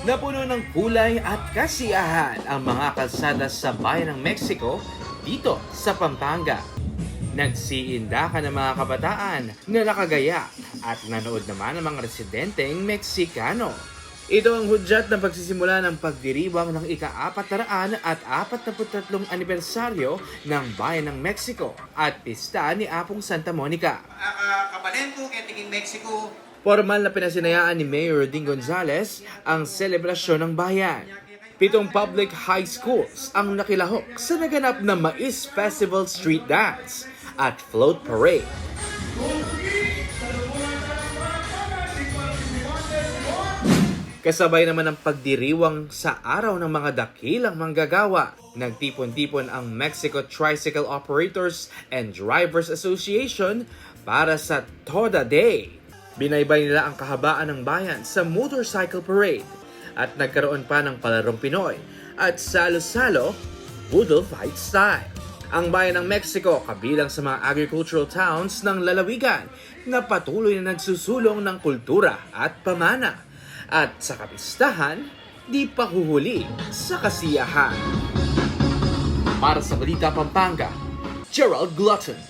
Napuno ng kulay at kasiyahan ang mga kalsada sa bayan ng Mexico dito sa Pampanga. Nagsiinda ka ng mga kabataan na nakagaya at nanood naman ng mga residenteng Meksikano. Ito ang hudyat ng pagsisimula ng pagdiriwang ng ika-apataraan at 43 anibersaryo ng Bayan ng Mexico at pista ni Apong Santa Monica. uh, Kapanenko, Ketiging Mexico, Formal na pinasinayaan ni Mayor Ding Gonzales ang selebrasyon ng bayan. Pitong public high schools ang nakilahok sa naganap na Mais Festival Street Dance at Float Parade. Kasabay naman ang pagdiriwang sa araw ng mga dakilang manggagawa. Nagtipon-tipon ang Mexico Tricycle Operators and Drivers Association para sa Toda Day. Binaybay nila ang kahabaan ng bayan sa motorcycle parade at nagkaroon pa ng palarong Pinoy at salo-salo Boodle Fight Style. Ang bayan ng Mexico kabilang sa mga agricultural towns ng lalawigan na patuloy na nagsusulong ng kultura at pamana. At sa kapistahan, di pa huhuli sa kasiyahan. Para sa Balita Pampanga, Gerald Glutton.